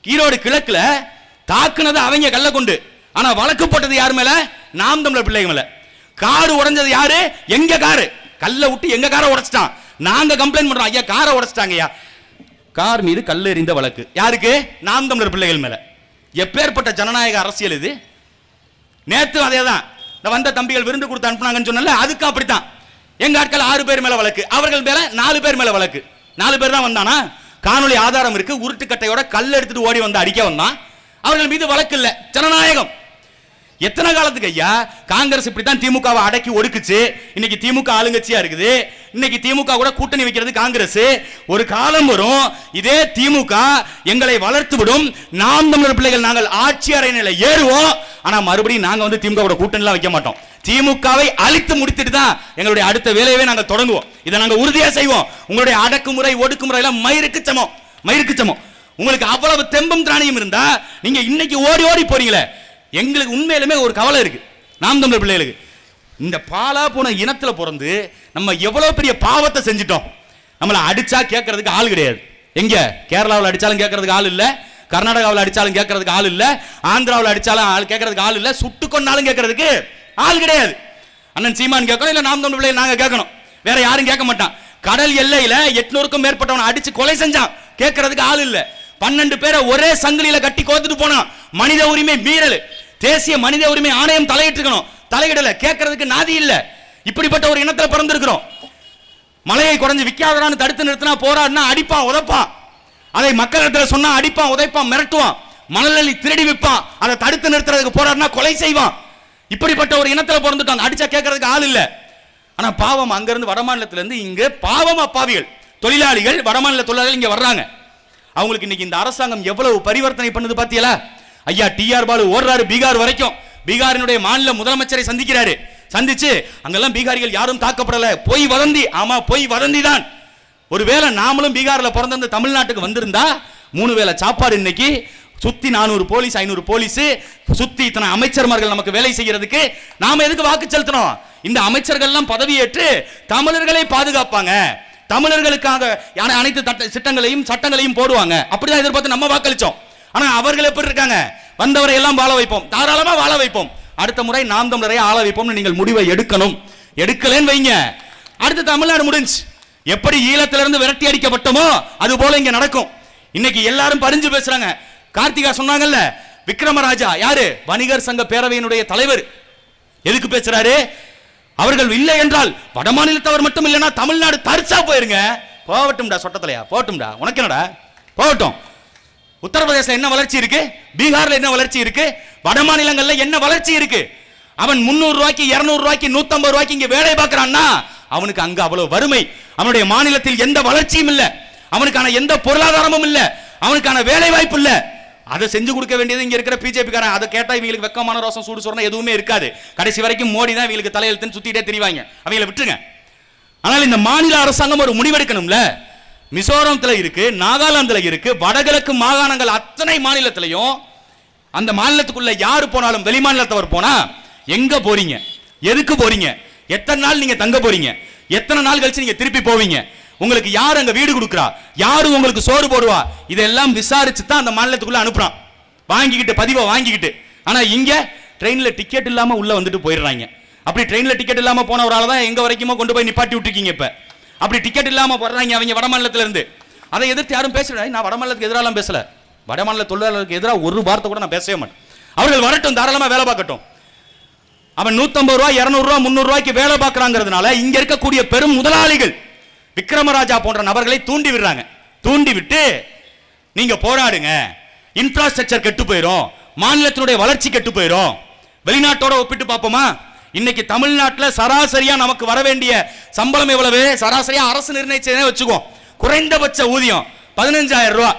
ஈரோடு கிழக்குல தாக்குனது அவங்க கல்ல கொண்டு. ஆனா வழக்கு போட்டது யார் மேல? நாம் தமிழர் பிள்ளைங்க மேல. காடு உடைஞ்சது யாரு? எங்க காரு? கல்ல விட்டு எங்க காரை உடைச்சிட்டான். நாங்க கம்ப்ளைண்ட் பண்றோம். ஐயா காரை உடைச்சிட்டாங்க ஐயா. கார் மீது கல் எறிந்த வழக்கு. யாருக்கு? நாம் தமிழர் பிள்ளைகள் மேல. எப்பேற்பட்ட ஜனநாயக அரசியல் இது? நேத்து அதே தான் இந்த வந்த தம்பிகள் விருந்து கொடுத்து அனுப்புனாங்கன்னு சொன்னல அதுக்கு அப்படித்தான். எங்க ஆட்கள் ஆறு பேர் மேல வழக்கு. அவர்கள் மேல நாலு பேர் மேல வழக்கு. நாலு பேர் தான் வந்தானா? காணொலி ஆதாரம் இருக்கு. உருட்டுக்கட்டையோட கல் எடுத்துட்டு ஓடி வந்து அடிக்க வந்தான். அவர்கள் மீது வழக்கு இல்லை. ஜனநாயகம். எத்தனை காலத்துக்கு ஐயா? காங்கிரஸ் இப்படித்தான் திமுகவை அடக்கி ஒடுக்குச்சு. இன்னைக்கு திமுக ஆளுங்கட்சியா இருக்குது. இன்னைக்கு திமுக கூட கூட்டணி வைக்கிறது காங்கிரஸ். ஒரு காலம் வரும் இதே திமுக எங்களை வளர்த்து விடும். நாம் தமிழர் பிள்ளைகள் நாங்கள் ஆட்சி அறையில ஏறுவோம். ஆனா மறுபடியும் நாங்க வந்து திமுக கூட கூட்டணிலாம் வைக்க மாட்டோம். திமுகவை அழித்து முடித்துட்டு தான் எங்களுடைய அடுத்த வேலையவே நாங்க தொடங்குவோம். இதை நாங்க உறுதியா செய்வோம். உங்களுடைய அடக்குமுறை ஒடுக்குமுறை எல்லாம் மயிருக்கு சமம். மயிருக்கு சமம். உங்களுக்கு அவ்வளவு தெம்பும் திராணியும் இருந்தா நீங்க இன்னைக்கு ஓடி ஓடி போறீங்களே. எங்களுக்கு உண்மையிலுமே ஒரு கவலை இருக்கு. நாம் தமிழர் பிள்ளைகளுக்கு. இந்த பாலா போன இனத்தில் பிறந்து நம்ம எவ்வளோ பெரிய பாவத்தை செஞ்சிட்டோம். நம்மளை அடிச்சா கேட்கறதுக்கு ஆள் கிடையாது. எங்க? கேரளாவில் அடிச்சாலும் கேட்கறதுக்கு ஆள் இல்லை. கர்நாடகாவில் அடிச்சாலும் கேட்கறதுக்கு ஆள் இல்லை. ஆந்திராவில் அடிச்சாலும் ஆள் கேட்கறதுக்கு ஆள் இல்லை. சுட்டு கொண்டாலும் கேட்கறதுக்கு ஆள் கிடையாது. அண்ணன் சீமான் கேட்கணும் இல்லை நாம் தமிழ் பிள்ளைகள் நாங்கள் கேட்கணும். வேற யாரும் கேட்க மாட்டான். கடல் எல்லையில் எட்நூறுக்கும் மேற்பட்டவனை அடிச்சு கொலை செஞ்சான். கேட்கறதுக்கு ஆள் இல்லை. பன்னெண்டு பேரை ஒரே சங்கிலியில் கட்டி கோத்துட்டு போனான். மனித உரிமை மீறல். தேசிய மனித உரிமை ஆணையம் தலையிட்டு இருக்கணும் தலையிடல கேட்கறதுக்கு நாதி இல்ல. இப்படிப்பட்ட ஒரு இனத்துல பிறந்திருக்கிறோம். மலையை குறைஞ்சு விற்காதடான்னு தடுத்து நிறுத்தினா போராடினா அடிப்பான் உதைப்பான். அதை மக்களிடத்துல சொன்னா அடிப்பான் உதைப்பான் மிரட்டுவான். மணலி திருடி விற்பான். அதை தடுத்து நிறுத்துறதுக்கு போராடினா கொலை செய்வான். இப்படிப்பட்ட ஒரு இனத்துல பிறந்துட்டாங்க அடிச்சா கேட்கறதுக்கு ஆள் இல்ல. ஆனா பாவம் அங்கிருந்து வடமாநிலத்திலிருந்து இங்க பாவம் அப்பாவிகள் தொழிலாளிகள் வடமாநில தொழிலாளிகள் இங்க வர்றாங்க. அவங்களுக்கு இன்னைக்கு இந்த அரசாங்கம் எவ்வளவு பரிவர்த்தனை பண்ணுது பாத்தீங்களா? ஐயா டிஆர் பாலு ஓடுறாரு பீகார் வரைக்கும். பீகாரினுடைய மாநில முதலமைச்சரை சந்திக்கிறாரு. சந்திச்சு அங்கெல்லாம் பீகாரிகள் யாரும் தாக்கப்படல. பொய் வதந்தி. ஆமா பொய் வதந்தி தான் ஒருவேளை நாமளும் பீகாரில் பிறந்திருந்த தமிழ்நாட்டுக்கு வந்திருந்தா மூணு வேளை சாப்பாடு இன்னைக்கு சுத்தி நானூறு போலீஸ் ஐநூறு போலீஸ் சுத்தி இத்தனை அமைச்சர்மார்கள் நமக்கு வேலை செய்யறதுக்கு நாம எதுக்கு வாக்கு செலுத்தணும்? இந்த அமைச்சர்கள்லாம் பதவியேற்று தமிழர்களை பாதுகாப்பாங்க. தமிழர்களுக்காக அனைத்து தட்ட திட்டங்களையும் சட்டங்களையும் போடுவாங்க. அப்படிதான் எதிர்பார்த்து நம்ம வாக்களிச்சோம். ஆனா அவர்கள் எப்படி இருக்காங்க? வந்தவரை எல்லாம் வாழ வைப்போம். தாராளமா வாழ வைப்போம். அடுத்த முறை நாம் தமிழரை ஆள வைப்போம்னு நீங்கள் முடிவை எடுக்கணும். எடுக்கலேன்னு வைங்க. அடுத்து தமிழ்நாடு முடிஞ்சு. எப்படி ஈழத்திலிருந்து விரட்டி அடிக்கப்பட்டோமோ அது போல இங்க நடக்கும். இன்னைக்கு எல்லாரும் பறிஞ்சு பேசுறாங்க. கார்த்திகா சொன்னாங்கல்ல விக்ரமராஜா யாரு? வணிகர் சங்க பேரவையினுடைய தலைவர். எதுக்கு பேசுறாரு? அவர்கள் இல்லை என்றால் வடமாநிலத்தவர் மட்டும் இல்லைன்னா தமிழ்நாடு தரிசா போயிருங்க. போகட்டும்டா சொட்டத்தலையா? போகட்டும்டா. உனக்கு என்னடா? போகட்டும். உத்தரப்பிரதேசம் என்ன வளர்ச்சி இருக்கு? பீகார்ல என்ன வளர்ச்சி இருக்கு? வட மாநிலங்கள்ல என்ன வளர்ச்சி இருக்கு? அவன் முந்நூறு ரூபாய்க்கு இருநூறு ரூபாய்க்கு நூத்தம்பது ரூபாய்க்கு இங்க வேலை பார்க்கறான்னா அவனுக்கு அங்க அவ்வளவு வறுமை. அவனுடைய மாநிலத்தில் எந்த வளர்ச்சியும் இல்ல. அவனுக்கான எந்த பொருளாதாரமும் இல்ல. அவனுக்கான வேலை வாய்ப்பு இல்ல. அதை செஞ்சு கொடுக்க வேண்டியது இங்க இருக்கிற பிஜேபி காரன் அதை கேட்டா இவங்களுக்கு வெக்கமான ரோசம் சூடு சொன்னா எதுவுமே இருக்காது. கடைசி வரைக்கும் மோடி தான் இவங்களுக்கு தலையெழுத்துன்னு சுத்திட்டே தெரிவாங்க. அவங்கள விட்டுருங்க. ஆனால் இந்த மாநில அரசாங்கம் ஒரு முடிவெடுக்கணும்ல? மிசோரத்தில் இருக்கு நாகாலாந்தில் இருக்கு வடகிழக்கு மாகாணங்கள் அத்தனை மாநிலத்திலையும் அந்த மாநிலத்துக்குள்ள யாரு போனாலும் வெளிமாநிலத்தவர் போனா எங்க போறீங்க? எதுக்கு போறீங்க? எத்தனை நாள் நீங்க தங்க போறீங்க? எத்தனை நாள் கழிச்சு நீங்க திருப்பி போவீங்க? உங்களுக்கு யார் அங்க வீடு கொடுக்குறா? யாரு உங்களுக்கு சோறு போடுவா? இதெல்லாம் விசாரிச்சு தான் அந்த மாநிலத்துக்குள்ள அனுப்புறான். வாங்கிக்கிட்டு பதிவை வாங்கிக்கிட்டு. ஆனா இங்க ட்ரெயின்ல டிக்கெட் இல்லாம உள்ள வந்துட்டு போயிடுறாங்க. அப்படி ட்ரெயின்ல டிக்கெட் இல்லாம போனவரால தான் எங்க வரைக்குமோ கொண்டு போய் நிப்பாட்டி விட்டுருக்கீங்க இப்ப. அப்படி டிக்கெட் இல்லாமல் போடுறாங்க அவங்க வட அதை எதிர்த்து யாரும் பேசல நான் வட மாநிலத்துக்கு எதிராலாம் பேசல. வட மாநில தொழிலாளர்களுக்கு எதிராக ஒரு வார்த்தை கூட நான் பேசவே மாட்டேன். அவர்கள் வரட்டும் தாராளமாக வேலை பார்க்கட்டும். அவன் நூற்றம்பது ரூபா இரநூறுவா முந்நூறுரூவாய்க்கு வேலை பார்க்குறாங்கிறதுனால இங்கே இருக்கக்கூடிய பெரும் முதலாளிகள் விக்ரமராஜா போன்ற நபர்களை தூண்டி விடுறாங்க. தூண்டி விட்டு நீங்கள் போராடுங்க. இன்ஃப்ராஸ்ட்ரக்சர் கெட்டு போயிடும் மாநிலத்தினுடைய வளர்ச்சி கெட்டு போயிடும் வெளிநாட்டோட ஒப்பிட்டு பார்ப்போமா? இன்னைக்கு தமிழ்நாட்டில் சராசரியா நமக்கு வர வேண்டிய சம்பளம் எவ்வளவு? சராசரியா அரசு நிர்ணயிச்சதே வச்சுக்கோ. குறைந்தபட்ச ஊதியம் பதினஞ்சாயிரம் ரூபா.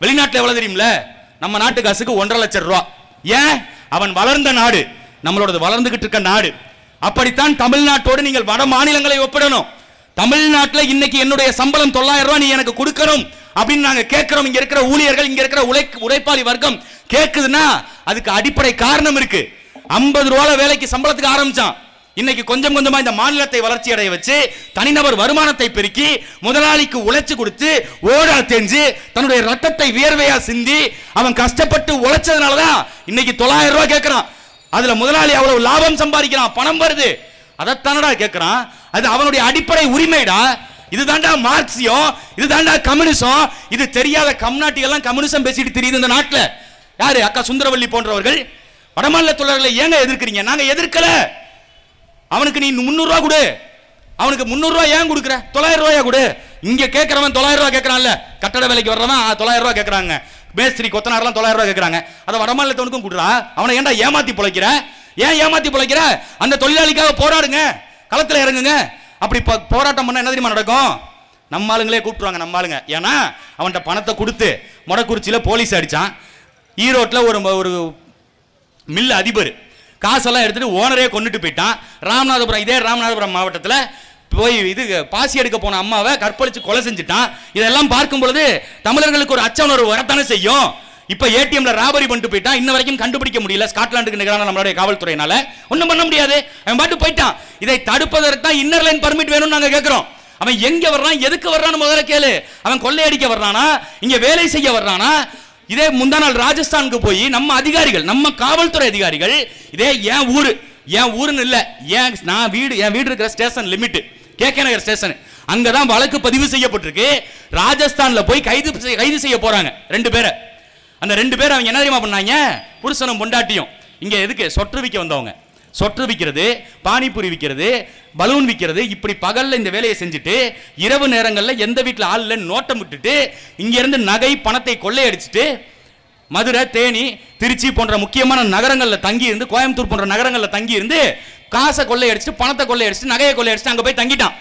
வெளிநாட்டில் எவ்வளவு தெரியுமில? நம்ம நாட்டு காசுக்கு ஒன்றரை லட்சம் ரூபா. ஏன்? அவன் வளர்ந்த நாடு. நம்மளோட வளர்ந்துகிட்டு இருக்க நாடு. அப்படித்தான் தமிழ்நாட்டோடு நீங்கள் வட மாநிலங்களை ஒப்பிடணும். தமிழ்நாட்டில் இன்னைக்கு என்னுடைய சம்பளம் தொள்ளாயிரம் ரூபாய் நீ எனக்கு கொடுக்கணும் அப்படின்னு நாங்க கேட்கிறோம். இங்க இருக்கிற ஊழியர்கள் இங்க இருக்கிற உழை உழைப்பாளி வர்க்கம் கேட்குதுன்னா அதுக்கு அடிப்படை காரணம் இருக்கு. ஐம்பது ரூபால வேலைக்கு சம்பளத்துக்கு ஆரம்பிச்சான். இன்னைக்கு கொஞ்சம் கொஞ்சமா இந்த மாநிலத்தை வளர்ச்சி அடைய வச்சு தனிநபர் வருமானத்தை பெருக்கி முதலாளிக்கு உழைச்சு கொடுத்து ஓடா தெரிஞ்சு தன்னுடைய ரத்தத்தை வியர்வையா சிந்தி அவன் கஷ்டப்பட்டு உழைச்சதுனாலதான் இன்னைக்கு தொள்ளாயிரம் ரூபாய் கேட்கறான் அதுல முதலாளி அவ்வளவு லாபம் சம்பாதிக்கிறான் பணம் வருது. அதைத்தானடா கேட்கறான் அது அவனுடைய அடிப்படை உரிமைடா. இதுதான்டா மார்க்சியம் இதுதான்டா கம்யூனிசம். இது தெரியாத கம்நாட்டி எல்லாம் கம்யூனிசம் பேசிட்டு தெரியுது இந்த நாட்டுல. யாரு? அக்கா சுந்தரவல்லி போன்றவர்கள். வடமாநில தொழிலாளர்களை ஏங்க எதிர்க்கிறீங்க? நாங்க எதிர்க்கல. அவனுக்கு நீ முந்நூறு கொடு. அவனுக்கு முந்நூறுரூவா ஏன் கொடுக்குற? தொள்ளாயிரம் ரூபாயா கொடு. இங்க கேட்கறவன் தொள்ளாயிரம் ரூபாய் கேட்கறான்ல. கட்டட வேலைக்கு வர்றவன் தொள்ளாயிரம் ரூபாய் கேட்கறாங்க. மேஸ்திரி கொத்தனார்லாம் தொள்ளாயிரம் ரூபாய் கேட்கறாங்க. அதை வடமாநிலத்தவனுக்கும் கொடுறா. அவனை ஏன்டா ஏமாத்தி பிழைக்கிற? ஏன் ஏமாத்தி பிழைக்கிற? அந்த தொழிலாளிக்காக போராடுங்க. களத்தில் இறங்குங்க. அப்படி போராட்டம் பண்ண என்ன தெரியுமா நடக்கும்? நம்ம ஆளுங்களே கூப்பிட்டுருவாங்க நம்ம ஆளுங்க. ஏன்னா அவன்கிட்ட பணத்தை கொடுத்து மொடக்குறிச்சியில் போலீஸ் அடித்தான் ஈரோட்டில் ஒரு ஒரு மில் அதிபர். காசெல்லாம் எடுத்துட்டு ஓனரே கொண்டுட்டு போயிட்டான். ராமநாதபுரம் இதே ராமநாதபுரம் மாவட்டத்தில் போய் இது பாசி எடுக்க போன அம்மாவை கற்பழிச்சு கொலை செஞ்சுட்டான். இதெல்லாம் பார்க்கும் பொழுது தமிழர்களுக்கு ஒரு அச்ச உணர்வு வரத்தானே செய்யும். இப்போ ஏடிஎம்ல ராபரி பண்ணிட்டு போயிட்டான். இன்ன வரைக்கும் கண்டுபிடிக்க முடியல. ஸ்காட்லாண்டுக்கு நிகரான நம்மளுடைய காவல்துறையினால. ஒன்றும் பண்ண முடியாது. அவன் பாட்டு போயிட்டான். இதை தடுப்பதற்கு தான் இன்னர் லைன் பர்மிட் வேணும்னு நாங்கள் கேட்குறோம் அவன் எங்க வர்றான்? எதுக்கு வர்றான்னு முதல்ல கேளு. அவன் கொள்ளையடிக்க வர்றானா? இங்க வேலை செய்ய வர்றானா? இதே முந்தா நாள் ராஜஸ்தானுக்கு போய் நம்ம அதிகாரிகள் நம்ம காவல்துறை அதிகாரிகள் இதே என் ஊரு என் ஊருன்னு இல்ல ஏன் நான் வீடு என் வீடு இருக்கிற station limit K Nagar station. அங்கதான் வழக்கு பதிவு செய்யப்பட்டிருக்கு. ராஜஸ்தான்ல போய் கைது செய்ய- கைது செய்ய போறாங்க ரெண்டு பேரை. அந்த ரெண்டு பேரும் அவங்க என்ன தெரியுமா பண்ணாங்க? புருஷனும் பொண்டாட்டியும். இங்க எதுக்கு? சொற்று விற்க வந்தவங்க. சொற்று விற்கிறது பானிபூரி விற்கிறது பலூன் விற்கிறது இப்படி பகலில் இந்த வேலையை செஞ்சுட்டு இரவு நேரங்களில் எந்த வீட்டில் ஆள் இல்லைன்னு நோட்டம் விட்டுட்டு இங்கேருந்து நகை பணத்தை கொள்ளையடிச்சிட்டு மதுரை தேனி திருச்சி போன்ற முக்கியமான நகரங்களில் தங்கி இருந்து கோயம்புத்தூர் போன்ற நகரங்களில் தங்கி இருந்து காசை கொள்ளையடிச்சிட்டு பணத்தை கொள்ளையடிச்சிட்டு நகையை கொள்ளையடிச்சிட்டு அங்கே போய் தங்கிட்டான்.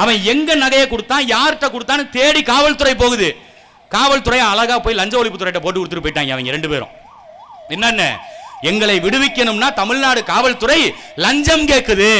அவன் எங்கே நகையை கொடுத்தான் யார்கிட்ட கொடுத்தான்னு தேடி காவல்துறை போகுது. காவல்துறை அழகா போய் லஞ்ச ஒழிப்புத்துறையிட்ட போட்டு கொடுத்துட்டு போயிட்டாங்க அவங்க ரெண்டு பேரும். என்னென்ன? எங்களை விடுவிக்கணும்னா தமிழ்நாடு காவல்துறை லஞ்சம் கேட்குது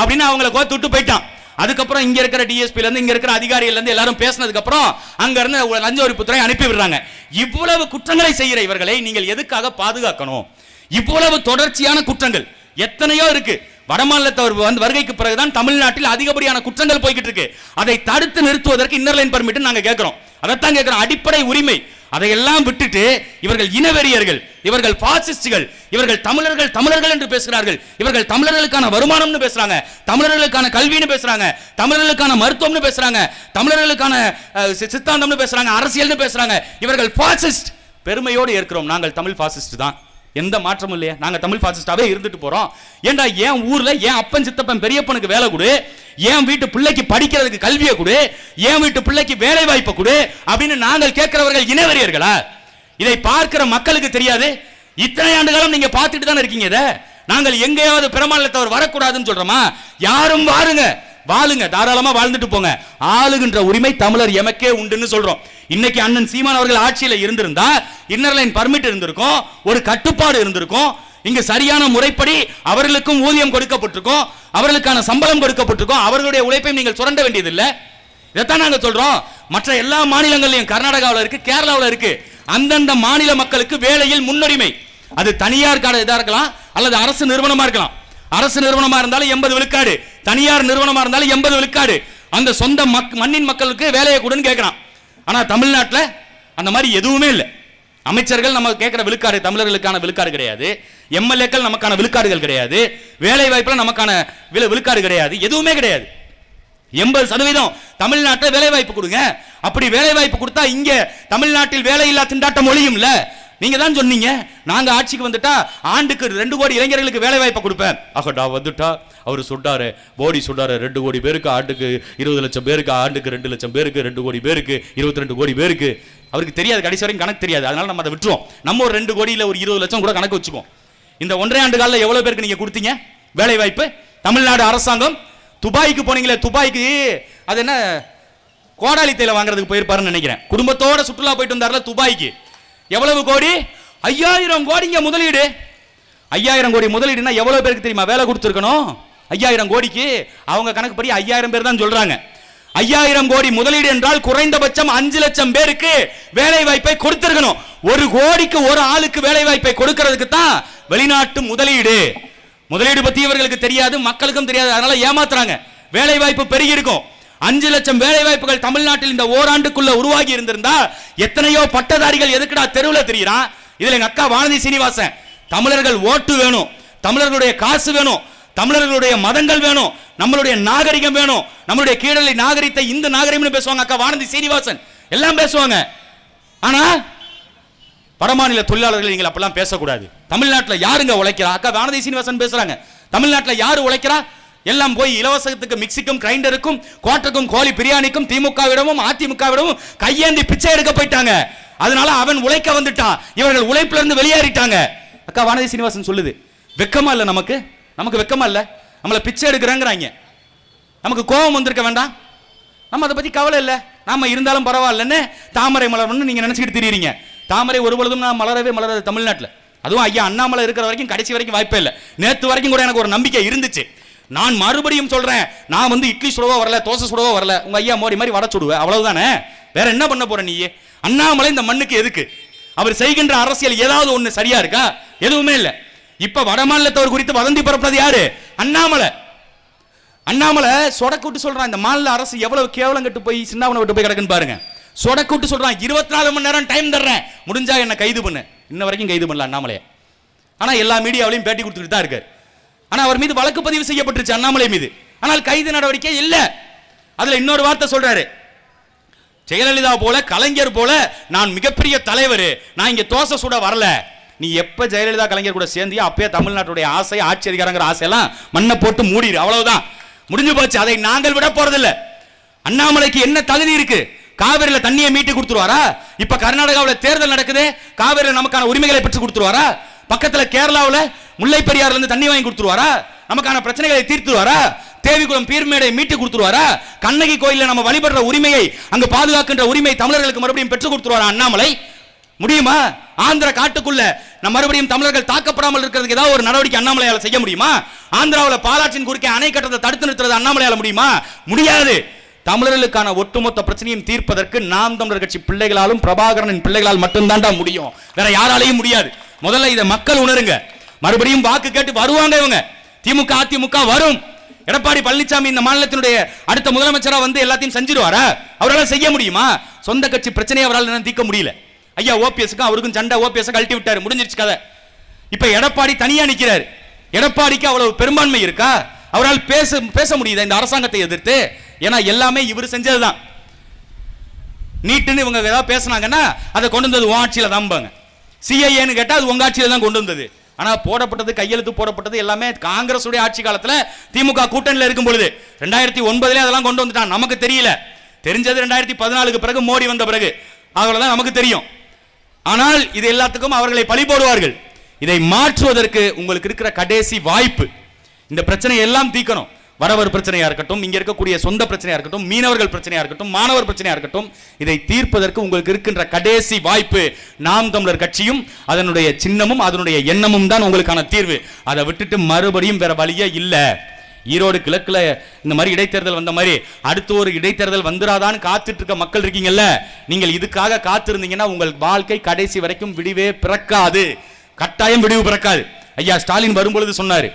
அப்படின்னு அவங்கள கோத்து விட்டு போயிட்டான். அதுக்கப்புறம் இங்க இருக்கிற டிஎஸ்பில இருந்து இங்க இருக்கிற அதிகாரிகள் இருந்து எல்லாரும் பேசினதுக்கு அப்புறம் அங்க இருந்து லஞ்ச ஒழிப்புத்துறை அனுப்பி விடுறாங்க. இவ்வளவு குற்றங்களை செய்கிற இவர்களை நீங்கள் எதுக்காக பாதுகாக்கணும்? இவ்வளவு தொடர்ச்சியான குற்றங்கள். எத்தனையோ இருக்கு. வடமாநிலத்தவர் வந்து வருகைக்கு பிறகுதான் தமிழ்நாட்டில் அதிகப்படியான குற்றங்கள் போய்கிட்டு இருக்கு. அதை தடுத்து நிறுத்துவதற்கு இன்னர் லைன் பர்மிட் நாங்க கேட்கிறோம் அதைத்தான் கேட்கிறோம் அடிப்படை உரிமை. அதையெல்லாம் விட்டுட்டு இவர்கள் இனவெறியர்கள் இவர்கள் பாசிஸ்டுகள் இவர்கள் தமிழர்கள் தமிழர்கள் என்று பேசுகிறார்கள். இவர்கள் தமிழர்களுக்கான வருமானம்னு பேசுறாங்க. தமிழர்களுக்கான கல்வின்னு பேசுறாங்க. தமிழர்களுக்கான மருத்துவம்னு பேசுறாங்க. தமிழர்களுக்கான சி- சித்தாந்தம்னு பேசுறாங்க. அரசியல்னு பேசுறாங்க. இவர்கள் பாசிஸ்ட் பெருமையோடு இருக்கிறோம் நாங்கள் தமிழ் பாசிஸ்ட் தான். எந்த மாற்றமும் இல்லையா. நாங்கள் தமிழ் ஃபாசிஸ்டாவே இருந்துட்டு போகிறோம் ஏன்டா என் ஊரில் என் அப்பன் சித்தப்பன் பெரியப்பனுக்கு வேலை கொடு என் வீட்டு பிள்ளைக்கு படிக்கிறதுக்கு கல்வியை கொடு என் வீட்டு பிள்ளைக்கு வேலை வாய்ப்பை கொடு அப்படின்னு நாங்கள் கேட்கிறவர்கள் இனவெறியர்களா? இதை பார்க்கிற மக்களுக்கு தெரியாது. இத்தனை ஆண்டு காலம் நீங்க பார்த்துட்டு தானே இருக்கீங்க இதை. நாங்கள் எங்கேயாவது பிரமாணத்தவர் வரக்கூடாதுன்னு சொல்றோமா? யாரும் வாருங்க. வாழுங்க தாராளமா வாழ்ந்துட்டு போங்க. ஆளுகின்ற உரிமை தமிழர் எமக்கே உண்டுன்னு சொல்றோம். இன்னைக்கு அண்ணன் சீமான் அவர்கள் ஆட்சியில இருந்திருந்தா இன்னர் லைன் பர்மிட் இருந்திருக்கும் ஒரு கட்டுப்பாடு இருந்திருக்கும். இங்க சரியான முறைப்படி அவர்களுக்கும் ஊதியம் கொடுக்கப்பட்டிருக்கும் அவர்களுக்கான சம்பளம் கொடுக்கப்பட்டிருக்கும் அவர்களுடைய உழைப்பையும் நீங்கள் சுரண்ட வேண்டியதில்லை. இதைத்தான் நாங்கள் சொல்றோம். மற்ற எல்லா மாநிலங்களையும் கர்நாடகாவில் இருக்கு கேரளாவில் இருக்கு அந்தந்த மாநில மக்களுக்கு வேலையில் முன்னுரிமை. அது தனியார் கடை இதாக இருக்கலாம் அல்லது அரசு நிறுவனமா இருக்கலாம். அரசு நிறுவனமா இருந்தாலும் எண்பது விழுக்காடு. தனியார் நிறுவனமா இருந்தாலும் எண்பது விழுக்காடு. அந்த சொந்த மக் மண்ணின் மக்களுக்கு வேலையை கொடுன்னு கேட்கிறான். ஆனா தமிழ்நாட்டில் அந்த மாதிரி எதுவுமே இல்லை. அமைச்சர்கள் நம்ம கேட்கிற விழுக்காடு தமிழர்களுக்கான விழுக்காடு கிடையாது. எம்எல்ஏக்கள் நமக்கான விழுக்காடுகள் கிடையாது. வேலை வாய்ப்பில் நமக்கான விழு- விழுக்காடு கிடையாது. எதுவுமே கிடையாது. எண்பது சதவீதம் தமிழ்நாட்டில் வேலை வாய்ப்பு கொடுங்க. அப்படி வேலை வாய்ப்பு கொடுத்தா இங்கே தமிழ்நாட்டில் வேலையில்லா திண்டாட்டம் ஒழியும்ல. நீங்க தான் சொன்னீங்க. நாங்க ஆட்சிக்கு வந்துட்டா ஆண்டுக்கு ரெண்டு கோடி இளைஞர்களுக்கு வேலை வாய்ப்பை கொடுப்பேன். ஆகட்டா வந்துட்டா. அவர் சொன்னாரு போடி சொன்னாரு ரெண்டு கோடி பேருக்கு ஆண்டுக்கு இருபது லட்சம் பேருக்கு ஆண்டுக்கு ரெண்டு லட்சம் பேருக்கு ரெண்டு கோடி பேருக்கு இருபத்தி ரெண்டு கோடி பேருக்கு. அவருக்கு தெரியாது கடைசி வரைக்கும் கணக்கு தெரியாது. அதனால நம்ம அதை விட்டுருவோம். நம்ம ஒரு ரெண்டு கோடியில் ஒரு இருபது லட்சம் கூட கணக்கு வச்சுக்குவோம். இந்த ஒன்றரை ஆண்டு காலில் எவ்வளோ பேருக்கு நீங்கள் கொடுத்தீங்க? வேலை வாய்ப்பு தமிழ்நாடு அரசாங்கம்? துபாய்க்கு போனீங்களே துபாய்க்கு அது என்ன? கோடாலி தேயிலை வாங்குறதுக்கு போயிருப்பாருன்னு நினைக்கிறேன். குடும்பத்தோட சுற்றுலா போயிட்டு வந்தார்ல துபாய்க்கு. எவ்வளவு கோடி? ஐயாயிரம் கோடிங்க முதலீடு. ஐயாயிரம் கோடி முதலீடுனா எவ்வளவு பேருக்கு தெரியுமா? வேலை கொடுத்துருக்கணும். ஐயாயிரம் கோடிக்கு அவங்க கணக்குப்படி ஐயாயிரம் பேர் தான் சொல்றாங்க. ஐயாயிரம் கோடி முதலீடு என்றால் குறைந்தபட்சம் அஞ்சு லட்சம் பேருக்கு வேலை வாய்ப்பை கொடுத்திருக்கணும். ஒரு கோடிக்கு ஒரு ஆளுக்கு வேலை வாய்ப்பை கொடுக்கிறதுக்கு தான் வெளிநாட்டு முதலீடு. முதலீடு பத்தி இவர்களுக்கு தெரியாது மக்களுக்கும் தெரியாது. அதனால ஏமாத்துறாங்க. வேலை வாய்ப்பு பெருகி இருக்கும் அஞ்சு லட்சம் வேலை வாய்ப்புகள் தமிழ்நாட்டில் இந்த ஓராண்டுக்குள்ள உருவாகி இருந்திருந்தா எத்தனையோ பட்டதாரிகள் எதுக்குடா தெருவுல தெரியுறான்? இதுல எங்க அக்கா வானதி சீனிவாசன் தமிழர்கள் ஓட்டு வேணும் தமிழர்களுடைய காசு வேணும் தமிழர்களுடைய மதங்கள் வேணும் நம்மளுடைய நாகரிகம் வேணும் நம்மளுடைய கீழலை நாகரிகத்தை இந்த நாகரிகம்னு பேசுவாங்க அக்கா வானதி சீனிவாசன். எல்லாம் பேசுவாங்க. ஆனா வடமாநில தொழிலாளர்கள் நீங்கள் அப்பெல்லாம் பேசக்கூடாது. தமிழ்நாட்டில் யாருங்க உழைக்கிறா? அக்கா வானதி சீனிவாசன் பேசுறாங்க. தமிழ்நாட்டில் யாரு உழைக்கிறா? எல்லாம் போய் இலவசத்துக்கு மிக்சிக்கும் கிரைண்டருக்கும் கோட்டக்கும் கோழி பிரியாணிக்கும் திமுகவிடமும் அதிமுகவிடமும் கையேந்தி பிச்சை எடுக்க போயிட்டாங்க. அதனால அவன் உழைக்க வந்துட்டான். இவர்கள் உழைப்புல இருந்து வெளியேறிட்டாங்க. அக்கா வானதி சீனிவாசன் சொல்லுது வெக்கமா இல்ல நமக்கு? நமக்கு வெக்கமா இல்ல? நம்மள பிச்சை எடுக்கிறாங்கிறாங்க. நமக்கு கோபம் வந்திருக்க வேண்டாம். நம்ம அதை பத்தி கவலை இல்லை. நாம இருந்தாலும் பரவாயில்லன்னு தாமரை மலர்னு நீங்க நினைச்சுக்கிட்டு தெரியுறீங்க. தாமரை ஒரு பொழுதும் நான் மலரவே மலராது தமிழ்நாட்டில். அதுவும் ஐயா அண்ணாமலை இருக்கிற வரைக்கும் கடைசி வரைக்கும் வாய்ப்பே இல்லை. நேற்று வரைக்கும் கூட எனக்கு ஒரு நம்பிக்கை இருந்துச்சு. நான் மறுபடியும் சொல்றேன் நான் வந்து இட்லி சுடவோ வரல தோசை சுடவோ வரல உங்க ஐயா மோடி மாதிரி வட சுடுவேன் அவ்வளவுதானே? வேற என்ன பண்ண போற நீ? அண்ணாமலை இந்த மண்ணுக்கு எதுக்கு? அவர் செய்கின்ற அரசியல் ஏதாவது ஒண்ணு சரியா இருக்கா? எதுவுமே இல்லை. இப்ப வடமாநிலத்தவர் குறித்து வதந்தி பரப்புனது யாரு? அண்ணாமலை. அண்ணாமலை சொடக்கூட்டு சொல்றான் இந்த மாநில அரசு எவ்வளவு கேவலம் கட்டு போய் சின்னாவனை விட்டு போய் கிடக்குன்னு பாருங்க. சொடக்கூட்டு சொல்றான் இருபத்தி நாலு மணி நேரம் டைம் தர்றேன். முடிஞ்சா என்ன கைது பண்ணு. இன்ன வரைக்கும் கைது பண்ணல அண்ணாமலையை. ஆனா எல்லா மீடியாவிலையும் பேட்டி கொடுத்துட்டு தான் இருக்காரு. ஆனா அவர் மீது வழக்கு பதிவு செய்யப்பட்டுருச்சு அண்ணாமலை மீது. ஆனால் கைது நடவடிக்கை இல்லை. அதுல இன்னொரு வார்த்தை சொல்றாரு. ஜெயலலிதா போல கலைஞர் போல நான் மிகப்பெரிய தலைவர். நான் இங்க தோசை சுட வரல. நீ எப்ப ஜெயலலிதா கலைஞர் கூட சேர்ந்தியோ அப்பயே தமிழ்நாட்டுடைய ஆசை ஆட்சி அதிகாரங்கிற ஆசையெல்லாம் மண்ணை போட்டு மூடிடு. அவ்வளவுதான். முடிஞ்சு போச்சு. அதை நாங்கள் விட போறதில்ல. அண்ணாமலைக்கு என்ன தகுதி இருக்கு? காவிரியில் தண்ணியை மீட்டு கொடுத்துருவாரா? இப்ப கர்நாடகாவில் தேர்தல் நடக்குது. காவிரியில் நமக்கான உரிமைகளை பெற்று கொடுத்துருவாரா? பக்கத்துல கேரளாவில் முல்லை பெரியார்ல இருந்து தண்ணி வாங்கி கொடுத்துருவாரா? நமக்கான பிரச்சனைகளை தீர்த்துருவாரா? தேவிகுளம் பீர்மேடை மீட்டு கொடுத்துருவாரா? கண்ணகி கோயில்ல நம்ம வழிபடுற உரிமையை அங்கு பாதுகாக்கின்ற உரிமை தமிழர்களுக்கு மறுபடியும் பெற்று கொடுத்துருவாரா அண்ணாமலை? முடியுமா? ஆந்திர காட்டுக்குள்ள நம்ம மறுபடியும் தமிழர்கள் தாக்கப்படாமல் இருக்கிறதுக்கு ஏதாவது ஒரு நடவடிக்கை அண்ணாமலையால செய்ய முடியுமா? ஆந்திராவில் பாலாற்றின் குறுக்கே அணை கட்டத்தை தடுத்து நிறுத்துறது அண்ணாமலையால் முடியுமா? முடியாது. தமிழர்களுக்கான ஒட்டுமொத்த பிரச்சனையும் தீர்ப்பதற்கு நாம் தமிழர் கட்சி பிள்ளைகளாலும் பிரபாகரனின் பிள்ளைகளால் மட்டும்தான்டா முடியும். வேற யாராலையும் முடியாது. முதல்ல இதை மக்கள் உணருங்க. மறுபடியும் வாக்கு கேட்டு வருவாங்க இவங்க. திமுக அதிமுக வரும். எடப்பாடி பழனிசாமி இந்த மாநிலத்தினுடைய அடுத்த முதலமைச்சராக வந்து எல்லாத்தையும் செஞ்சிருவாரா? அவரால் செய்ய முடியுமா? சொந்த கட்சி பிரச்சனையை அவரால் என்ன தீர்க்க முடியல. ஐயா ஓபிஎஸ்க்கும் அவருக்கும் சண்டை ஓபிஎஸ் கழட்டி விட்டாரு முடிஞ்சிருச்சு கதை. இப்போ எடப்பாடி தனியா நிற்கிறார் எடப்பாடிக்கு அவ்வளவு பெரும்பான்மை இருக்கா? அவரால் பேச பேச முடியுதா இந்த அரசாங்கத்தை எதிர்த்து? ஏன்னா எல்லாமே இவர் செஞ்சதுதான். நீட்டுன்னு இவங்க ஏதாவது பேசுனாங்கன்னா அதை கொண்டு வந்தது உன் ஆட்சியில தான்பாங்க சிஐஏன்னு கேட்டால் அது உங்க ஆட்சியில் தான் கொண்டு வந்தது. ஆனால் போடப்பட்டது கையெழுத்து போடப்பட்டது எல்லாமே காங்கிரஸ் உடைய ஆட்சி காலத்தில் திமுக கூட்டணியில் இருக்கும் பொழுது. ரெண்டாயிரத்தி ஒன்பதுலேயே அதெல்லாம் கொண்டு வந்துட்டான். நமக்கு தெரியல. தெரிஞ்சது ரெண்டாயிரத்தி பதினாலுக்கு பிறகு மோடி வந்த பிறகு. அவ்வளோதான் நமக்கு தெரியும். ஆனால் இது எல்லாத்துக்கும் அவர்களை பழி போடுவார்கள். இதை மாற்றுவதற்கு உங்களுக்கு இருக்கிற கடைசி வாய்ப்பு. இந்த பிரச்சனை எல்லாம் தீக்கணும். வரவர் பிரச்சனையா இருக்கட்டும் இங்க இருக்கக்கூடிய சொந்த பிரச்சனையா இருக்கட்டும் மீனவர்கள் பிரச்சனையா இருக்கட்டும் மாணவர் பிரச்சனையா இருக்கட்டும் இதை தீர்ப்பதற்கு உங்களுக்கு இருக்கின்ற கடைசி வாய்ப்பு நாம் தமிழர் கட்சியும் அதனுடைய சின்னமும் அதனுடைய எண்ணமும் தான் உங்களுக்கான தீர்வு. அதை விட்டுட்டு மறுபடியும் வேற வழியே இல்லை. ஈரோடு கிழக்குல இந்த மாதிரி இடைத்தேர்தல் வந்த மாதிரி அடுத்த ஒரு இடைத்தேர்தல் வந்துராதான்னு காத்துட்டு இருக்க மக்கள் இருக்கீங்கல்ல நீங்கள் இதுக்காக காத்திருந்தீங்கன்னா உங்கள் வாழ்க்கை கடைசி வரைக்கும் விடிவே பிறக்காது. கட்டாயம் விடிவு பிறக்காது. ஐயா ஸ்டாலின் வரும்பொழுது சொன்னாரு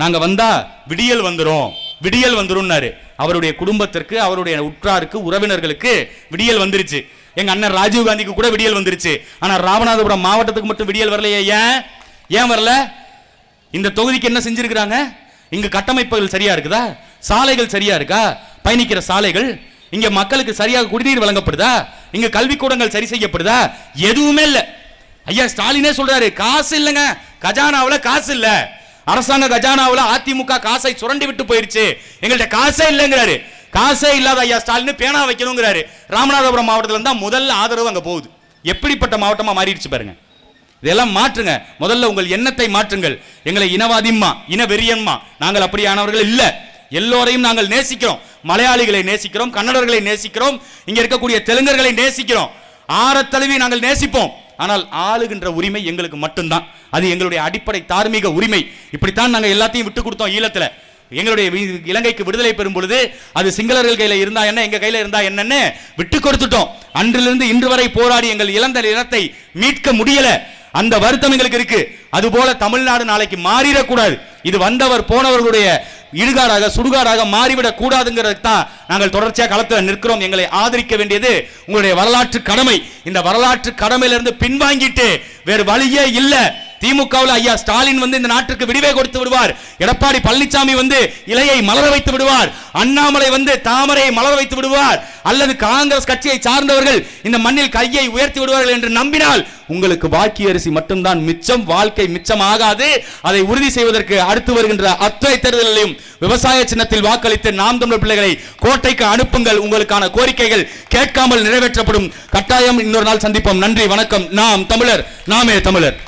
நாங்க வந்தா விடியல் வந்துரும். விடியல் வந்துரும்னாரு. அவருடைய குடும்பத்திற்கு அவருடைய உற்றாருக்கு உறவினர்களுக்கு விடியல் வந்துருச்சு. எங்க அண்ணன் ராஜீவ் காந்திக்கு கூட விடியல் வந்துருச்சு. ஆனா ராமநாதபுரம் மாவட்டத்துக்கு மட்டும் விடியல் வரலையே ஏன்? ஏன் வரல? இந்த தொகுதிக்கு என்ன செஞ்சிருக்கிறாங்க? இங்க கட்டமைப்புகள் சரியா இருக்குதா? சாலைகள் சரியா இருக்கா? பயணிக்கிற சாலைகள் இங்க மக்களுக்கு சரியாக குடிநீர் வழங்கப்படுதா? இங்க கல்விக்கூடங்கள் சரி செய்யப்படுதா? எதுவுமே இல்லை. ஐயா ஸ்டாலினே சொல்றாரு காசு இல்லைங்க. கஜானாவில் காசு இல்லை. அரசாங்க கஜானாவில் அதிமுக காசை சுரண்டி விட்டு போயிருச்சு. எங்கள்கிட்ட காசே இல்லைங்கிறாரு. காசே இல்லாத ஐயா ஸ்டாலின் பேனா வைக்கணுங்கிறாரு. ராமநாதபுரம் மாவட்டத்தில் இருந்தால் முதல்ல ஆதரவு அங்கே போகுது. எப்படிப்பட்ட மாவட்டமாக மாறிடுச்சு பாருங்க. இதெல்லாம் மாற்றுங்க. முதல்ல உங்கள் எண்ணத்தை மாற்றுங்கள். எங்களை இனவாதிம்மா இன வெறியன்மா நாங்கள் அப்படியானவர்கள் இல்லை. எல்லோரையும் நாங்கள் நேசிக்கிறோம். மலையாளிகளை நேசிக்கிறோம் கன்னடர்களை நேசிக்கிறோம். இங்கே இருக்கக்கூடிய தெலுங்கர்களை நேசிக்கிறோம். ஆரத்தழுவி நாங்கள் நேசிப்போம். ஆனால் ஆளுகின்ற உரிமை எங்களுக்கு மட்டும்தான். அது எங்களுடைய அடிப்படை தார்மீக உரிமை. இப்படித்தான் நாங்கள் எல்லாத்தையும் விட்டு கொடுத்தோம் ஈழத்தில். எங்களுடைய இலங்கைக்கு விடுதலை பெறும் பொழுது அது சிங்களர்கள் கையில இருந்தா என்ன எங்க கையில இருந்தா என்னன்னு விட்டு கொடுத்துட்டோம். அன்றிலிருந்து இன்று வரை போராடி எங்கள் இழந்த நிலத்தை மீட்க முடியல. அந்த வருத்தம் எங்களுக்கு இருக்கு. அதுபோல தமிழ்நாடு நாளைக்கு மாறிடக்கூடாது. இது வந்தவர் போனவர்களுடைய இடுகாடாக சுடுகாடாக மாறிவிடக் கூடாதுங்கிறது தான் நாங்கள் தொடர்ச்சியாக களத்தில் நிற்கிறோம். எங்களை ஆதரிக்க வேண்டியது உங்களுடைய வரலாற்று கடமை. இந்த வரலாற்று கடமையிலிருந்து பின்வாங்கிட்டு வேறு வழியே இல்லை. திமுகவில் ஐயா ஸ்டாலின் வந்து இந்த நாட்டிற்கு விடிவே கொடுத்து விடுவார். எடப்பாடி பழனிசாமி வந்து இலையை மலர வைத்து விடுவார். அண்ணாமலை வந்து தாமரையை மலர வைத்து விடுவார். அல்லது காங்கிரஸ் கட்சியை சார்ந்தவர்கள் இந்த மண்ணில் கையை உயர்த்தி விடுவார்கள் என்று நம்பினால் உங்களுக்கு பாக்கிய அரிசி மட்டும்தான் மிச்சம் வாழ்க்கை மிச்சம் ஆகாது அதை உறுதி செய்வதற்கு அடுத்து வருகின்ற அத்தனை தேர்தலிலும் விவசாய சின்னத்தில் வாக்களித்து நாம் தமிழர் பிள்ளைகளை கோட்டைக்கு அனுப்புங்கள். உங்களுக்கான கோரிக்கைகள் கேட்காமல் நிறைவேற்றப்படும். கட்டாயம் இன்னொரு நாள் சந்திப்போம். நன்றி வணக்கம். நாம் தமிழர் நாமே தமிழர்.